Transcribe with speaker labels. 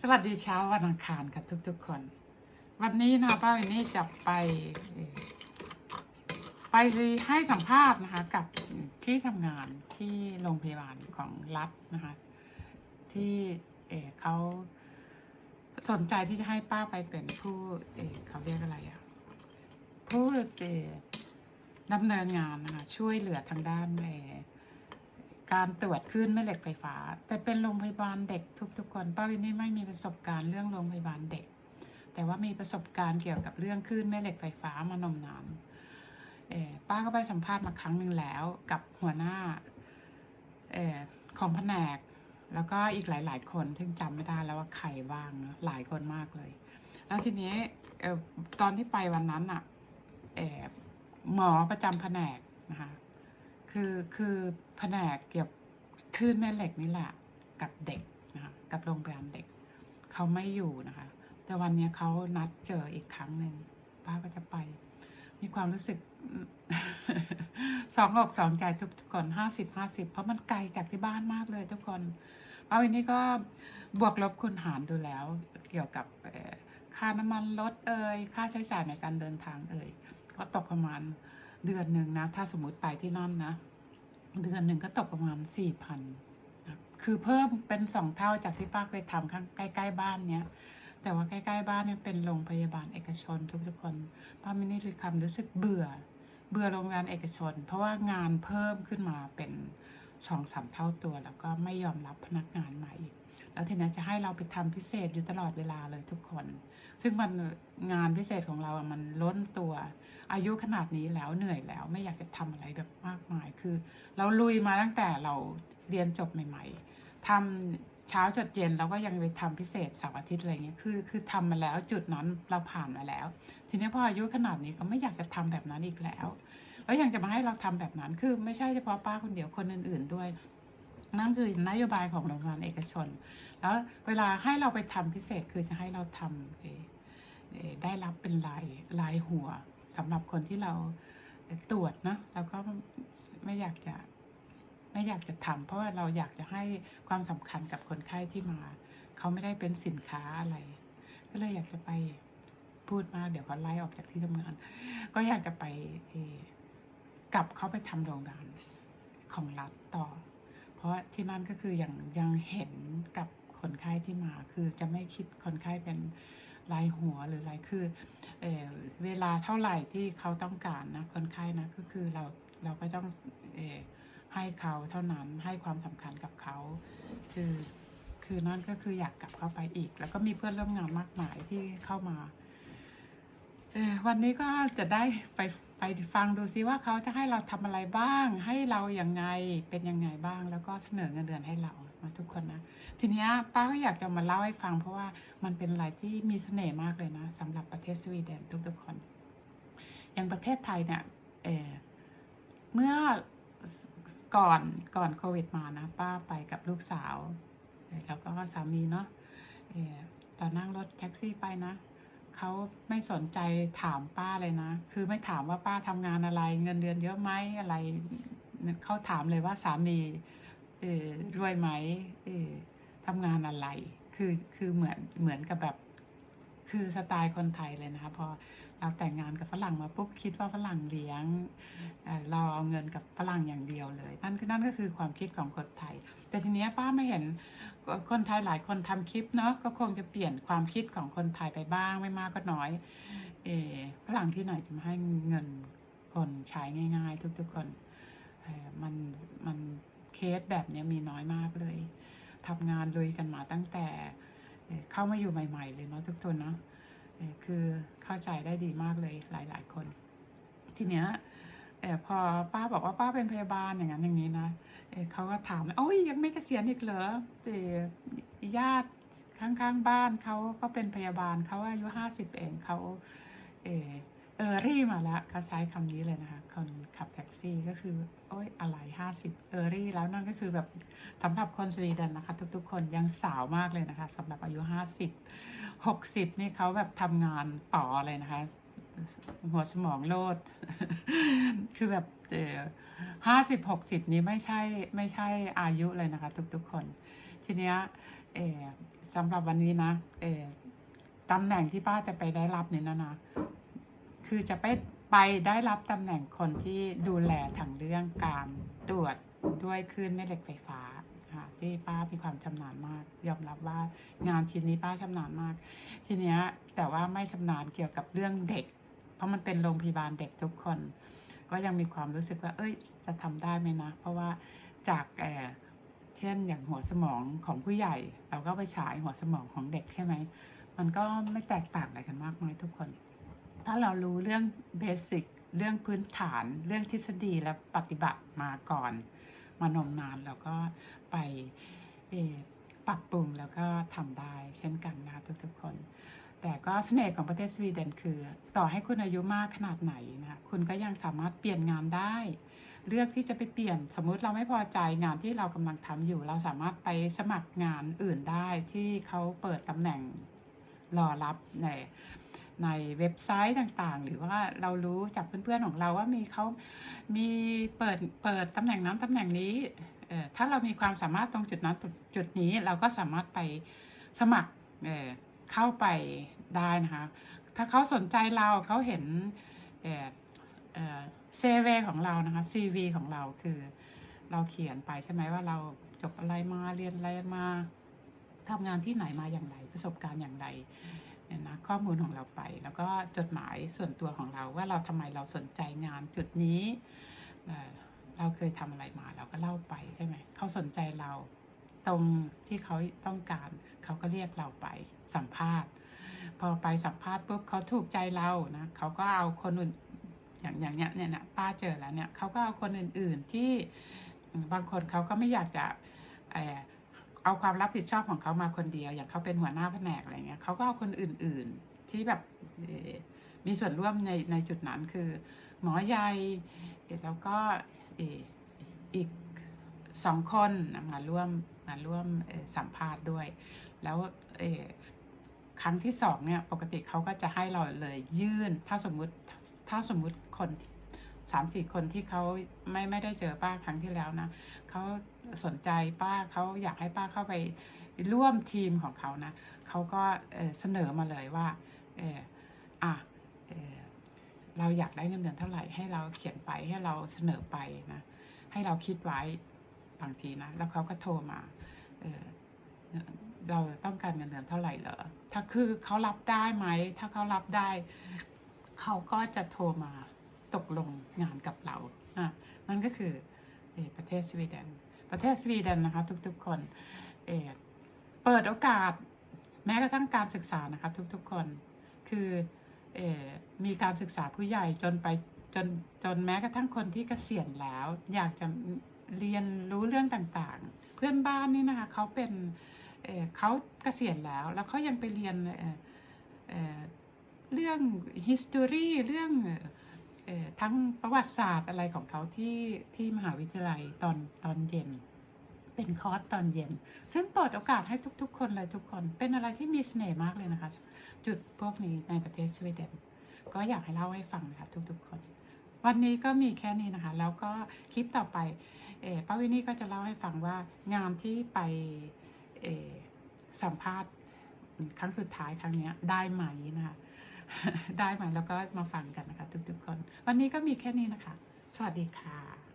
Speaker 1: สวัสดีเช้าวันอังคารค่ะทุก ๆ คน วันนี้นะป้าวินนี่จะไป ไปให้สัมภาษณ์นะคะ กับที่ทำงานที่โรงพยาบาลของรัฐนะคะ ที่เเขาสนใจที่จะให้ป้าไปเป็นผู้เเขาเรียกอะไรอะผู้เอ่อดำเนินงานนะคะช่วยเหลือทางด้านเอ่อ การตรวจคลื่นแม่เหล็กไฟฟ้า แต่เป็นโรงพยาบาลเด็กทุกๆคนป้าวินนี่ไม่มีประสบการณ์เรื่องโรงพยาบาลเด็ก แต่ว่ามีประสบการณ์เกี่ยวกับเรื่องคลื่นแม่เหล็กไฟฟ้ามานมนานเออป้าก็ไปสัมภาษณ์มาครั้งหนึ่งแล้วกับหัวหน้าอของแผนก แล้วก็อีกหลาย ๆ คนที่จำไม่ได้แล้วว่าใครบ้างนะหลายคนมากเลย แล้วทีนี้เออตอนที่ไปวันนั้นอะเออหมอประจำแผนกนะคะ คือคือแผนกเกี่ยวกับคลื่นแม่เหล็กนี่แหละกับเด็กนะคะกับโรงพยาบาลเด็กเขาไม่อยู่นะคะ แต่วันนี้เขานัดเจออีกครั้งหนึ่งป้าก็จะไป มีความรู้สึกสองอกสองใจทุกคนห้าสิบห้าสิบเพราะมันไกลจากที่บ้านมากเลยทุกคนป้าวันนี้ก็บวกลบคูณหารดูแล้ว เกี่ยวกับค่าน้ำมันรถเอ่ยค่าใช้จ่ายในการเดินทางเอ่ยก็ตกประมาณ เดือนหนึ่งนะ ถ้าสมมติไปที่นั่นนะ เดือนหนึ่งก็ตกประมาณสี่พันคือเพิ่มเป็นสองเท่าจากที่ป้าเคยทำข้างใกล้ๆบ้านเนี้ยแต่ว่าใกล้ๆบ้านเนี่ยเป็นโรงพยาบาลเอกชนทุกๆคนป้าไม่ได้คือคำรู้สึกเบื่อ เบื่อโรงพยาบาลเอกชน เพราะว่างานเพิ่มขึ้นมาเป็นสองสามเท่าตัว แล้วก็ไม่ยอมรับพนักงานใหม่ แล้วทีนี้จะให้เราไปทำพิเศษอยู่ตลอดเวลาเลยทุกคน ซึ่งมันงานพิเศษของเราอะมันล้นตัว อายุขนาดนี้แล้วเหนื่อยแล้วไม่อยากจะทำอะไรแบบมากมายคือ เราลุยมาตั้งแต่เราเรียนจบใหม่ ๆทำเช้าจดเย็นเราก็ยังไปทำพิเศษเสาร์อาทิตย์อะไรเงี้ย คือคือทำมาแล้วจุดนั้นเราผ่านมาแล้ว ทีนี้พออายุขนาดนี้ก็ไม่อยากจะทำแบบนั้นอีกแล้ว แล้วยังจะมาให้เราทำแบบนั้นคือไม่ใช่เฉพาะป้าคนเดียวคนอื่น ๆด้วย นั่นคือนโยบายของโรงงานเอกชน แล้วเวลาให้เราไปทำพิเศษคือจะให้เราทำได้รับเป็นลายลายหัวสำหรับคนที่เราตรวจนะแล้วก็ไม่อยากจะไม่อยากจะทำเพราะว่าเราอยากจะให้ความสำคัญกับคนไข้ที่มา เขาไม่ได้เป็นสินค้าอะไร ก็เลยอยากจะไปพูดมากเดี๋ยวเขาไล่ออกจากที่ทำงาน ก็อยากจะไปกลับเข้าไปทำโรงงานของรัฐต่อ เพราะที่นั่นก็คืออยังยังเห็นกับคนไข้ที่มา คือจะไม่คิดคนไข้เป็นรายหัวหรือรายคือเอเวลาเท่าไหร่ที่เขาต้องการนะคนไข้นะก็คือเราเราก็ต้องเอให้เขาเท่านั้นให้ความสำคัญกับเขา คือคือนั่นก็คืออยากกลับเข้าไปอีก แล้วก็มีเพื่อนร่วมงานมากมายที่เข้ามาเอวันนี้ก็จะได้ไป ไปฟังดูซิว่าเขาจะให้เราทำอะไรบ้าง ให้เราอย่างไงเป็นยังไงบ้าง แล้วก็เสนอเงินเดือนให้เรามาทุกคนนะ ทีนี้ป้าก็อยากจะมาเล่าให้ฟัง เพราะว่ามันเป็นอะไรที่มีเสน่ห์มากเลยนะสำหรับประเทศสวีเดนทุกๆคน อย่างประเทศไทยเนี่ยเเมื่อก่อนก่อนโควิดมานะป้าไปกับลูกสาวแล้วก็สามีเนาะตอนนั่งรถแท็กซี่ไปนะ เขาไม่สนใจถามป้าเลยนะ คือไม่ถามว่าป้าทำงานอะไร เงินเดือนเยอะไหมอะไร เขาถามเลยว่าสามีเออรวยไหมเออทำงานอะไร คือคือเหมือนเหมือนกับแบบ คือสไตล์คนไทยเลยนะคะพอ เราแต่งงานกับฝรั่งมาปุ๊บคิดว่าฝรั่งเลี้ยงเอ่อเราเอาเงินกับฝรั่งอย่างเดียวเลยนั่นคือนั่นก็คือความคิดของคนไทย แต่ทีเนี้ยป้าไม่เห็นคนไทยหลายคนทำคลิปเนาะก็คงจะเปลี่ยนความคิดของคนไทยไปบ้างไม่มากก็น้อยเอฝรั่งที่ไหนจะมาให้เงินคนใช้ง่าย ๆ ทุกๆคนมันมันเคสแบบนี้มีน้อยมากเลยทำงานเลยกันมาตั้งแต่เข้ามาอยู่ใหม่ ๆ เลยเนาะทุกคนเนาะ คือเข้าใจได้ดีมากเลยหลาย ๆ คน ทีเนี้ยเออพอป้าบอกว่าป้าเป็นพยาบาลอย่างนั้นอย่างนี้นะเเขาก็ถามโอ้ยยังไม่เกษียณอีกเหรอแต่ญาติข้างๆบ้านเขาก็เป็นพยาบาลเขาอายุห้าสิบเองเขาเอ เออรี่มาแล้วเขาใช้คำนี้เลยนะคะ คนขับแท็กซี่ก็คือ โอ้ยอะไรห้าสิบเออรี่แล้วนั่นก็คือแบบสำหรับคนสวีเดนนะคะ ทุกๆ คนยังสาวมากเลยนะคะสำหรับอายุห้าสิบหกสิบนี่เขาแบบทำงานป่อเลยนะคะ หัวสมองโลด คือแบบเออห้าสิบหกสิบนี้ไม่ใช่ไม่ใช่อายุเลยนะคะ ทุกๆ คน ทีเนี้ยเออสำหรับวันนี้นะเออตำแหน่งที่ป้าจะไปได้รับเนี่ยนะนะ คือจะไปไปได้รับตำแหน่งคนที่ดูแลทางเรื่องการตรวจด้วยคลื่นแม่เหล็กไฟฟ้าที่ป้ามีความชำนาญมาก ยอมรับว่างานชิ้นนี้ป้าชำนาญมาก ทีเนี้ยแต่ว่าไม่ชำนาญเกี่ยวกับเรื่องเด็ก เพราะมันเป็นโรงพยาบาลเด็กทุกคน ก็ยังมีความรู้สึกว่า เอ้ย จะทำได้ไหมนะ เพราะว่าจากเออเช่นอย่างหัวสมองของผู้ใหญ่ เราก็ไปฉายหัวสมองของเด็กใช่ไหมมันก็ไม่แตกต่างอะไรกันมากมายทุกคน ถ้าเรารู้เรื่องเบสิกเรื่องพื้นฐาน เรื่องทฤษฎีและปฏิบัติมาก่อน มานมนานเราก็ไปปรับปรุงแล้วก็ทำได้เช่นกันนะทุกๆคน แต่ก็เสน่ห์ของประเทศสวีเดนคือ ต่อให้คุณอายุมากขนาดไหนนะคุณก็ยังสามารถเปลี่ยนงานได้ เลือกที่จะไปเปลี่ยนสมมุติเราไม่พอใจงานที่เรากำลังทำอยู่ เราสามารถไปสมัครงานอื่นได้ที่เขาเปิดตำแหน่งรอรับใน ในเว็บไซต์ต่างๆ หรือว่าเรารู้จากเพื่อนๆของเราว่ามีเขามีเปิดเปิดตำแหน่งนั้นตำแหน่งนี้เออถ้าเรามีความสามารถตรงจุดนั้นจุดนี้เราก็สามารถไปสมัครเออเข้าไปได้นะคะถ้าเขาสนใจเราเขาเห็นเออเออเซเวของเรานะคะ CV ของเราคือเราเขียนไปใช่ไหมว่าเราจบอะไรมาเรียนอะไรมาทำงานที่ไหนมาอย่างไรประสบการณ์อย่างไร เนี่ยนะข้อมูลของเราไป แล้วก็จดหมายส่วนตัวของเราว่าเราทำไมเราสนใจงานจุดนี้ เราเคยทำอะไรมาเราก็เล่าไปใช่ไหมเขาสนใจเราตรงที่เขาต้องการเขาก็เรียกเราไปสัมภาษณ์ พอไปสัมภาษณ์ปุ๊บเขาถูกใจเรานะเขาก็เอาคนอื่นอย่างอย่างเนี้ยเนี่ยนะป้าเจอแล้วเนี่ยเขาก็เอาคนอื่น ๆที่บางคนเขาก็ไม่อยากจะ เอาความรับผิดชอบของเขามาคนเดียว อย่างเขาเป็นหัวหน้าแผนกอะไรเงี้ยเขาก็เอาคนอื่นๆที่แบบมีส่วนร่วมในในจุดนั้นคือ หมอใหญ่แล้วก็อีกสองคนมาร่วมมาร่วมสัมภาษณ์ด้วย แล้วครั้งที่สองเนี่ยปกติเขาก็จะให้เราเลยยื่นถ้าสมมุติถ้าสมมุติคน สามสี่คนที่เขาไม่ไม่ได้เจอป้าครั้งที่แล้วนะเขาสนใจป้าเขาอยากให้ป้าเข้าไปร่วมทีมของเขานะเขาก็เสนอมาเลยว่าเอออะเออเราอยากได้เงินเดือนเท่าไหร่ให้เราเขียนไปให้เราเสนอไปนะให้เราคิดไว้บางทีนะแล้วเขาก็โทรมาเออเราต้องการเงินเดือนเท่าไหร่เหรอถ้าคือเขารับได้ไหมถ้าเขารับได้ เขาก็จะโทรมา ตกลงงานกับเราอะนั่นก็คือเออประเทศสวีเดน ประเทศสวีเดนนะคะทุกๆคนเอเปิดโอกาสแม้กระทั่งการศึกษานะคะทุกๆคนคือเอมีการศึกษาผู้ใหญ่จนไปจนจนแม้กระทั่งคนที่เกษียณแล้ว อยากจะเรียนรู้เรื่องต่างๆ เพื่อนบ้านนี่นะคะเขาเป็นเเขาเกษียณแล้ว แล้วเขายังไปเรียนเเเรื่อง history เรื่อง ทั้งประวัติศาสตร์อะไรของเขาที่ที่มหาวิทยาลัยตอนตอนเย็น เป็นคอร์สตอนเย็น ซึ่งเปิดโอกาสให้ทุกๆ คนเลยทุกคน เป็นอะไรที่มีเสน่ห์มากเลยนะคะ จุดพวกนี้ในประเทศสวีเดนก็อยากให้เล่าให้ฟังนะคะทุกๆ คน วันนี้ก็มีแค่นี้นะคะ แล้วก็คลิปต่อไปเอ่อป้าวินี่ก็จะเล่าให้ฟังว่างานที่ไปสัมภาษณ์ครั้งสุดท้ายครั้งนี้ได้ไหมนะคะ ได้ไหมแล้วก็มาฟังกันนะคะ ทุกๆคน วันนี้ก็มีแค่นี้นะคะ สวัสดีค่ะ